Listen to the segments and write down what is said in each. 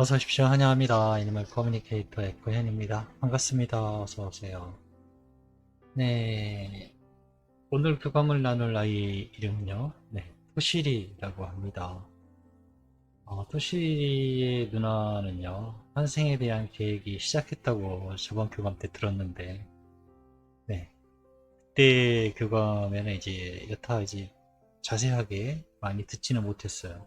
어서 오십시오. 환영합니다. 애니멀 커뮤니케이터 에코현입니다. 반갑습니다. 어서 오세요. 네. 오늘 교감을 나눌 아이 이름은요. 네. 토시리라고 합니다. 어, 토시리의 누나는요. 환생에 대한 계획이 시작했다고 저번 교감 때 들었는데, 네. 그때 교감에는 이제 여타 이제 자세하게 많이 듣지는 못했어요.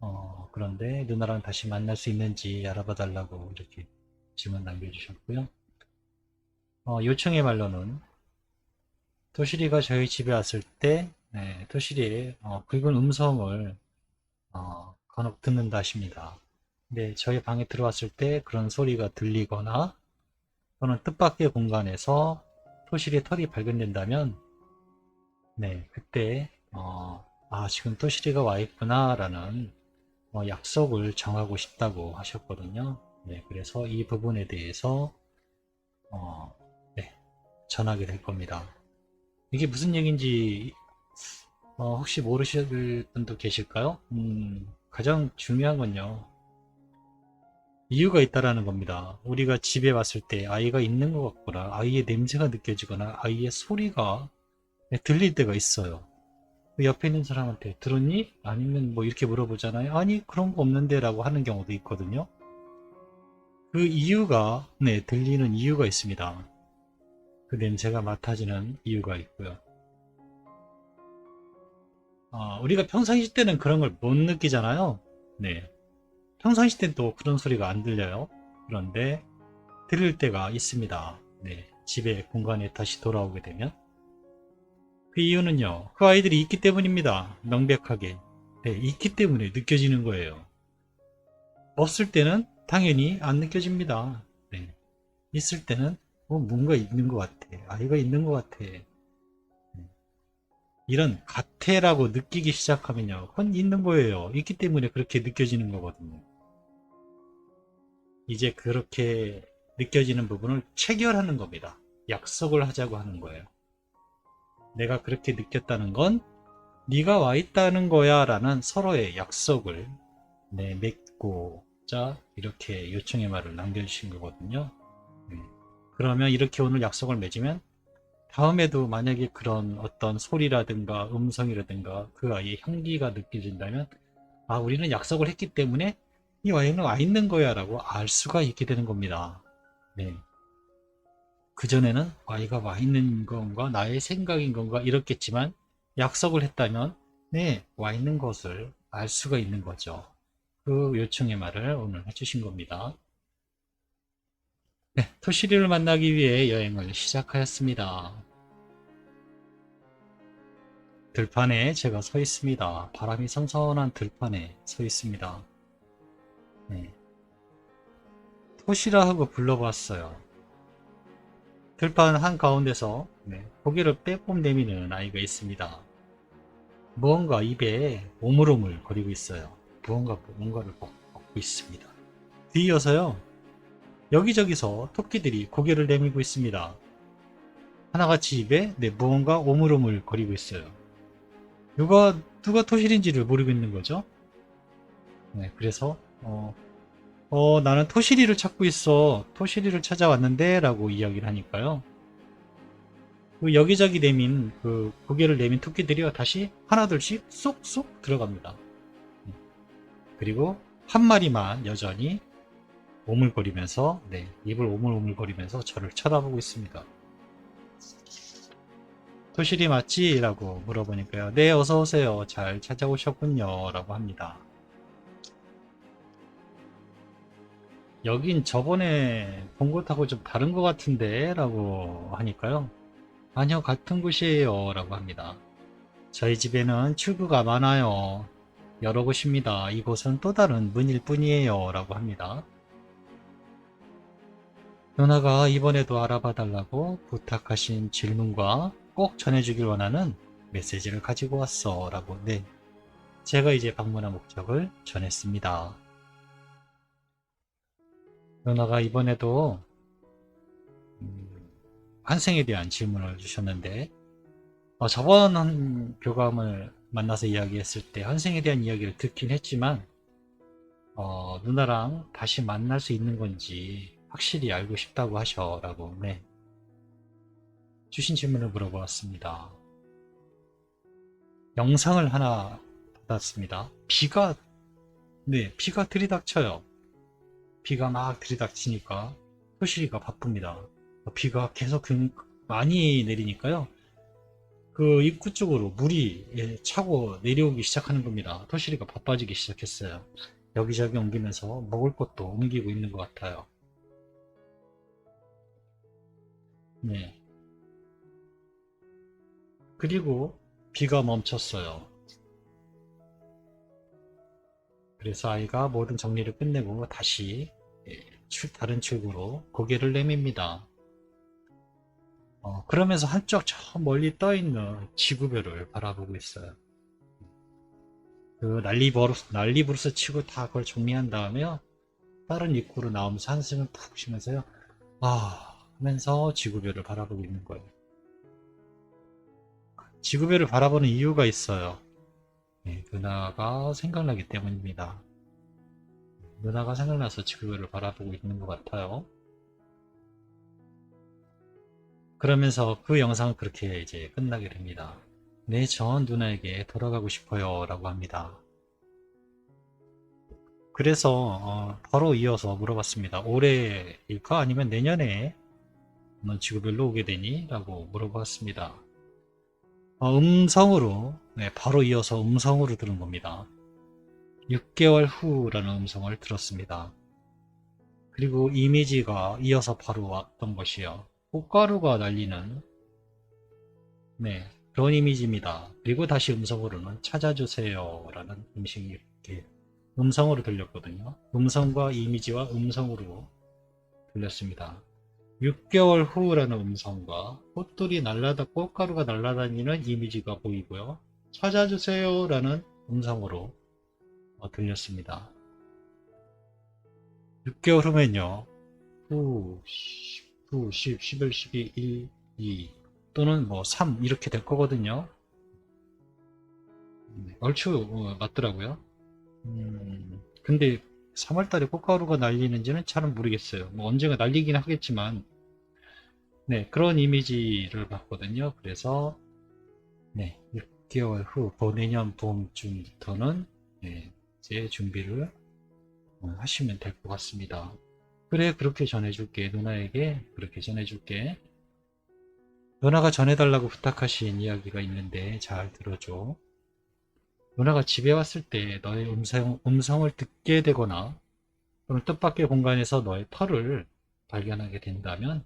어, 그런데 누나랑 다시 만날 수 있는지 알아봐 달라고 이렇게 질문 남겨주셨고요. 어, 요청의 말로는 토시리가 저희 집에 왔을 때 네, 토시리의 어, 굵은 음성을 어, 간혹 듣는다 하십니다. 근데 저희 방에 들어왔을 때 그런 소리가 들리거나 또는 뜻밖의 공간에서 토시리의 털이 발견된다면 네, 그때 어, 아 지금 토시리가 와 있구나 라는 어, 약속을 정하고 싶다고 하셨거든요. 네, 그래서 이 부분에 대해서 어, 네, 전하게 될 겁니다. 이게 무슨 얘기인지 어, 혹시 모르실 분도 계실까요? 음, 가장 중요한 건요. 이유가 있다라는 겁니다. 우리가 집에 왔을 때 아이가 있는 것 같거나 아이의 냄새가 느껴지거나 아이의 소리가 네, 들릴 때가 있어요. 그 옆에 있는 사람한테 들었니? 아니면 뭐 이렇게 물어보잖아요. 아니 그런 거 없는데 라고 하는 경우도 있거든요. 그 이유가 네 들리는 이유가 있습니다. 그 냄새가 맡아지는 이유가 있고요. 아, 우리가 평상시 때는 그런 걸 못 느끼잖아요. 네. 평상시 때는 또 그런 소리가 안 들려요. 그런데 들릴 때가 있습니다. 네. 집에 공간에 다시 돌아오게 되면. 그 이유는요, 그 아이들이 있기 때문입니다. 명백하게. 네, 있기 때문에 느껴지는 거예요. 없을 때는 당연히 안 느껴집니다. 네. 있을 때는 어, 뭔가 있는 것 같아. 아이가 있는 것 같아. 네. 이런 같애라고 느끼기 시작하면요, 그건 있는 거예요. 있기 때문에 그렇게 느껴지는 거거든요. 이제 그렇게 느껴지는 부분을 체결하는 겁니다. 약속을 하자고 하는 거예요. 내가 그렇게 느꼈다는 건 네가 와 있다는 거야 라는 서로의 약속을 네, 맺고자 이렇게 요청의 말을 남겨주신 거거든요. 네. 그러면 이렇게 오늘 약속을 맺으면 다음에도 만약에 그런 어떤 소리라든가 음성이라든가 그 아이의 향기가 느껴진다면 아 우리는 약속을 했기 때문에 이 아이는 와 있는 거야 라고 알 수가 있게 되는 겁니다. 네. 그전에는 아이가 와 있는 건가 나의 생각인 건가 이렇겠지만 약속을 했다면 네, 와 있는 것을 알 수가 있는 거죠. 그 요청의 말을 오늘 해주신 겁니다. 네, 토시리를 만나기 위해 여행을 시작하였습니다. 들판에 제가 서 있습니다. 바람이 선선한 들판에 서 있습니다. 네. 토시라 하고 불러봤어요. 들판 한가운데서 네, 고개를 빼꼼 내미는 아이가 있습니다. 무언가 입에 오물오물 거리고 있어요. 무언가 뭔가를 먹, 먹고 있습니다. 뒤이어서요. 여기저기서 토끼들이 고개를 내밀고 있습니다. 하나같이 입에 네, 무언가 오물오물 거리고 있어요. 누가 누가 토실인지를 모르고 있는 거죠. 네, 그래서 어, 어, 나는 토시리를 찾고 있어. 토시리를 찾아왔는데 라고 이야기를 하니까요. 그 여기저기 내민 그 고개를 내민 토끼들이 다시 하나둘씩 쏙쏙 들어갑니다. 그리고 한 마리만 여전히 오물거리면서 네, 입을 오물오물거리면서 저를 쳐다보고 있습니다. 토시리 맞지? 라고 물어보니까요. 네, 어서 오세요. 잘 찾아오셨군요. 라고 합니다. 여긴 저번에 본 곳하고 좀 다른 것 같은데? 라고 하니까요. 아니요 같은 곳이에요. 라고 합니다. 저희 집에는 출구가 많아요. 여러 곳입니다. 이곳은 또 다른 문일 뿐이에요. 라고 합니다. 누나가 이번에도 알아봐 달라고 부탁하신 질문과 꼭 전해주길 원하는 메시지를 가지고 왔어. 라고. 네. 제가 이제 방문한 목적을 전했습니다 누나가 이번에도 음, 환생에 대한 질문을 주셨는데 어, 저번 한 교감을 만나서 이야기했을 때 환생에 대한 이야기를 듣긴 했지만 어, 누나랑 다시 만날 수 있는 건지 확실히 알고 싶다고 하셔라고 네. 주신 질문을 물어보았습니다. 영상을 하나 받았습니다. 비가 네 비가 들이닥쳐요. 비가 막 들이닥치니까 토시리가 바쁩니다. 비가 계속 금- 많이 내리니까요. 그 입구 쪽으로 물이 예, 차고 내려오기 시작하는 겁니다. 토시리가 바빠지기 시작했어요. 여기저기 옮기면서 먹을 것도 옮기고 있는 것 같아요. 네. 그리고 비가 멈췄어요. 그래서 아이가 모든 정리를 끝내고 다시 예, 출- 다른 출구로 고개를 내밉니다. 어, 그러면서 한쪽 저 멀리 떠 있는 지구별을 바라보고 있어요. 그 난리버스, 난리부르스 치고 다 그걸 정리한 다음에요. 다른 입구로 나오면서 한숨을 푹 쉬면서요. 아, 하면서 지구별을 바라보고 있는 거예요. 지구별을 바라보는 이유가 있어요. 네, 누나가 생각나기 때문입니다. 누나가 생각나서 지구별을 바라보고 있는 것 같아요. 그러면서 그 영상은 그렇게 이제 끝나게 됩니다. 네, 전 누나에게 돌아가고 싶어요. 라고 합니다. 그래서 어, 바로 이어서 물어봤습니다. 올해일까? 아니면 내년에 넌 지구별로 오게 되니? 라고 물어봤습니다. 어, 음성으로, 네, 바로 이어서 음성으로 들은 겁니다. 6개월 후라는 음성을 들었습니다. 그리고 이미지가 이어서 바로 왔던 것이요. 꽃가루가 날리는, 네, 그런 이미지입니다. 그리고 다시 음성으로는 찾아주세요. 라는 음식이 이렇게 음성으로 들렸거든요. 음성과 이미지와 음성으로 들렸습니다. 6개월 후라는 음성과 꽃들이 날라다 꽃가루가 날아다니는 이미지가 보이고요. 찾아주세요 라는 음성으로 어, 들렸습니다. 6개월 후면요. 후, 10, 9, 10, 11, 12, 1, 2 또는 뭐 3 이렇게 될 거거든요. 네, 얼추 어, 맞더라고요. 음, 근데 3월달에 꽃가루가 날리는지는 잘은 모르겠어요. 뭐 언젠가 날리긴 하겠지만, 네, 그런 이미지를 봤거든요. 그래서, 네, 6개월 후, 뭐 내년 봄쯤부터는, 네, 이제 준비를 어, 하시면 될 것 같습니다. 그래, 그렇게 전해줄게. 누나에게 그렇게 전해줄게. 누나가 전해달라고 부탁하신 이야기가 있는데 잘 들어줘. 누나가 집에 왔을 때 너의 음성, 음성을 듣게 되거나 또는 뜻밖의 공간에서 너의 털을 발견하게 된다면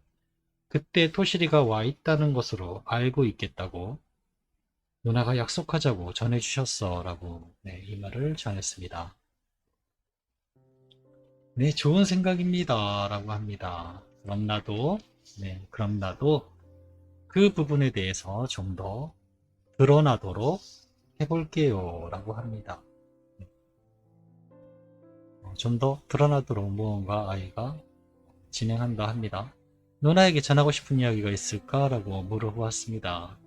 그때 토시리가 와 있다는 것으로 알고 있겠다고 누나가 약속하자고 전해주셨어 라고 네, 이 말을 전했습니다. 네, 좋은 생각입니다 라고 합니다. 그럼 나도 네, 그럼 나도 그 부분에 대해서 좀 더 드러나도록 해볼게요 라고 합니다. 어, 좀더 드러나도록 무언가 아이가 진행한다 합니다. 누나에게 전하고 싶은 이야기가 있을까? 라고 물어보았습니다.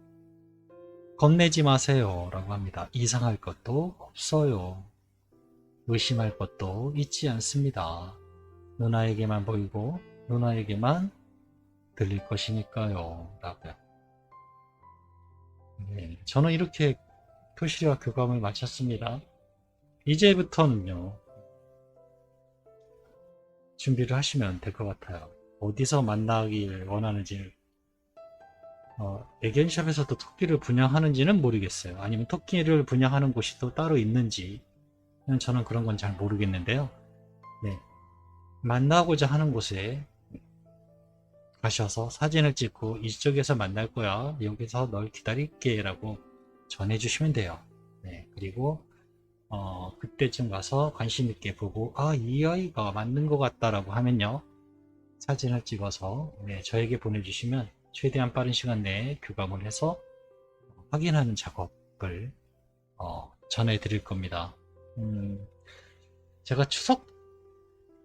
겁내지 마세요 라고 합니다. 이상할 것도 없어요. 의심할 것도 있지 않습니다. 누나에게만 보이고 누나에게만 들릴 것이니까요. 라고요. 네, 저는 이렇게 토시리와 교감을 마쳤습니다. 이제부터는요, 준비를 하시면 될 것 같아요. 어디서 만나길 원하는지, 어, 애견샵에서도 토끼를 분양하는지는 모르겠어요. 아니면 토끼를 분양하는 곳이 또 따로 있는지, 저는 그런 건 잘 모르겠는데요. 네. 만나고자 하는 곳에 가셔서 사진을 찍고 이쪽에서 만날 거야. 여기서 널 기다릴게. 라고 전해주시면 돼요. 네, 그리고 어, 그때쯤 가서 관심 있게 보고 아, 이 아이가 맞는 것 같다라고 하면요. 사진을 찍어서 네, 저에게 보내주시면 최대한 빠른 시간 내에 교감을 해서 확인하는 작업을 어, 전해드릴 겁니다. 음, 제가 추석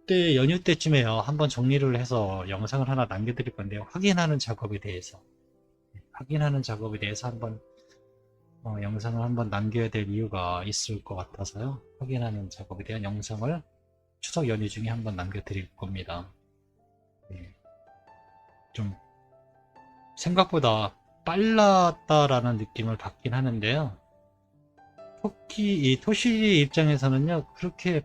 때 연휴 때쯤에요. 한번 정리를 해서 영상을 하나 남겨드릴 건데요. 확인하는 작업에 대해서 네, 확인하는 작업에 대해서 한번 어, 영상을 한번 남겨야 될 이유가 있을 것 같아서요. 확인하는 작업에 대한 영상을 추석 연휴 중에 한번 남겨드릴 겁니다. 네. 좀 생각보다 빨랐다라는 느낌을 받긴 하는데요. 토끼, 이 토시리 입장에서는요, 그렇게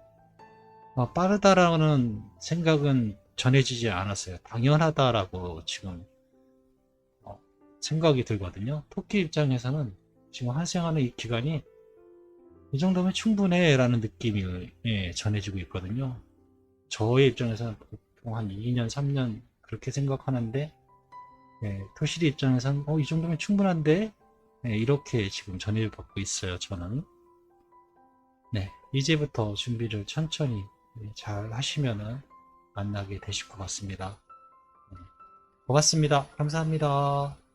어, 빠르다라는 생각은 전해지지 않았어요. 당연하다라고 지금 어, 생각이 들거든요. 토끼 입장에서는 지금 환생하는 이 기간이 이 정도면 충분해 라는 느낌이 예, 전해지고 있거든요. 저의 입장에서는 보통 한 2년, 3년 그렇게 생각하는데 예, 토시리 입장에서는 어, 이 정도면 충분한데 예, 이렇게 지금 전해받고 있어요. 저는 네 이제부터 준비를 천천히 예, 잘 하시면은 만나게 되실 것 같습니다. 네, 고맙습니다. 감사합니다.